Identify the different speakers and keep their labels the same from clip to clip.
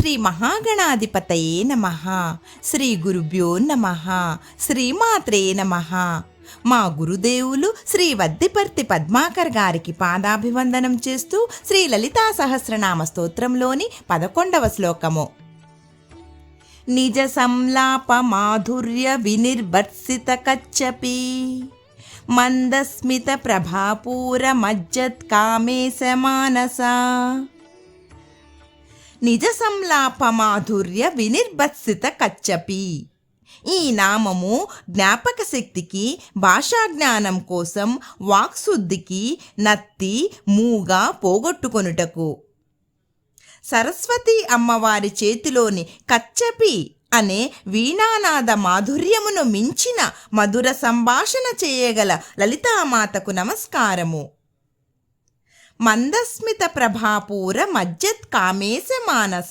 Speaker 1: శ్రీ మహాగణాధిపతయే నమ. శ్రీ గురుభ్యో నమ. శ్రీమాత్రే నమ. మా గురుదేవులు శ్రీ వద్దిపర్తి పద్మాకర్ గారికి పాదాభివందనం చేస్తూ శ్రీ లలితా సహస్రనామ స్తోత్రంలోని పదకొండవ శ్లోకము. నిజ సంలాప మాధుర్య వినిర్భర్సిత కచ్చపి. మందస్మిత ప్రభాపూర మజ్జత్ కామేశ మానసా. నిజ సంలాప మాధుర్య వినిర్భత్సిత కచ్చపి. ఈ నామము జ్ఞాపక శక్తికి భాషా జ్ఞానం కోసం వాక్శుద్ధికి నత్తి మూగా పోగొట్టుకొనుటకు. సరస్వతి అమ్మవారి చేతిలోని కచ్చపి అనే వీణానాద మాధుర్యమును మించిన మధుర సంభాషణ చేయగల లలితామాతకు నమస్కారము. మందస్మిత ప్రభాపూర మజ్జత్ కామేశ మానస.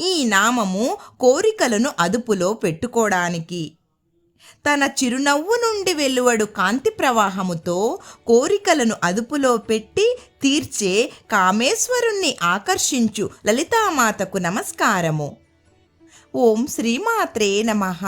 Speaker 1: ఈ నామము కోరికలను అదుపులో పెట్టుకోవడానికి తన చిరునవ్వు నుండి వెలువడు కాంతి ప్రవాహముతో కోరికలను అదుపులో పెట్టి తీర్చే కామేశ్వరుణ్ణి ఆకర్షించు లలితామాతకు నమస్కారము. ఓం శ్రీమాత్రే నమః.